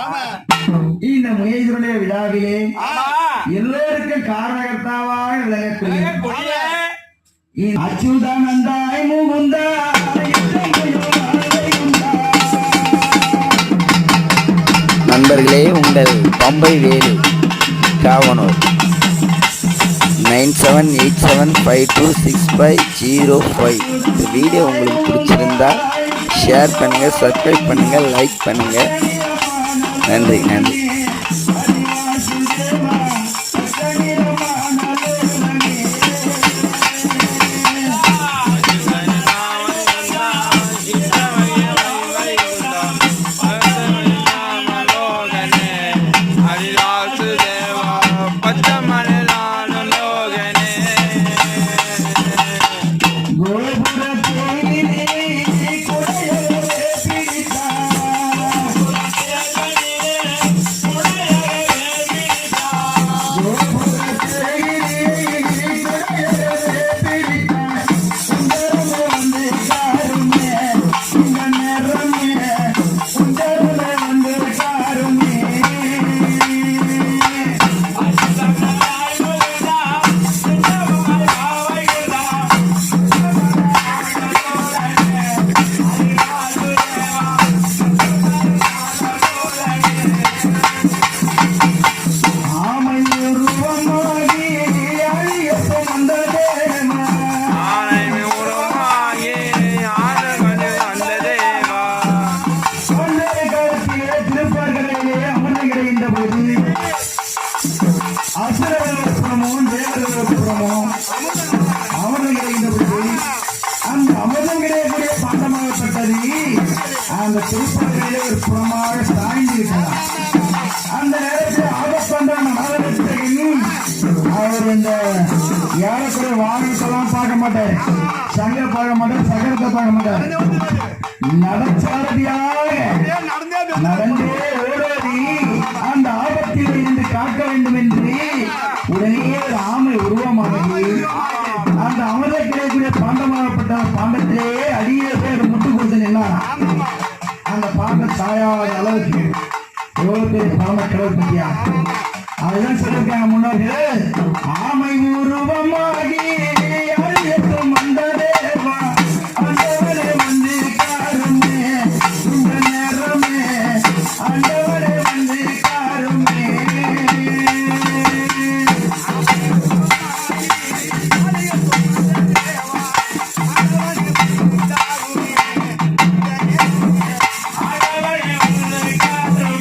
ஆமா. இந்த முயேஸ்வருடைய விழாவிலே எல்லோருக்கும் காரணகர்த்தாவாக விளங்கக்கூடிய அச்சுதானந்தாய் முகுந்தா. நண்பர்களே உங்கள் Pambai Velu Kavanur. Nine seven eight seven five two six five zero five. இந்த வீடியோ உங்களுக்கு பிடிச்சிருந்தா ஷேர் பண்ணுங்கள் சப்ஸ்கிரைப் பண்ணுங்கள் லைக் பண்ணுங்கள் நன்றி நன்றி அசுரபுரமும் தேவபுரமும் அமர்ந்துகிற போது அந்த அமிர்தம் கிடையக்கூடிய பாண்டமாகப்பட்டது. அந்த திருப்பார்களிலே ஒரு புறமாக சாய்ந்திருக்கிறார். அந்த நேரத்தில் ஆபத்தாண்டான மகாலட்சுமியின் அவர் இந்த ஏறக்குறைய வாகனத்தெல்லாம் பார்க்க மாட்டார். சங்க பார்க்க மாட்டார் சகரத்தை பார்க்க மாட்டார். நடச்சாரதியாக நடந்தே ஆமை அந்த அமிர்த கிடைக்கூடிய பாண்டமாகப்பட்ட பாண்டத்திலேயே அடியே பேர் முட்டு கொடுத்து அந்த பாண்ட சாயாத அளவுக்கு எவ்வளவு பெரிய பாண்ட கடவுள் பத்தியா அதுதான் சொல்லியிருக்காங்க முன்னோர்கள் ஆமை உருவமா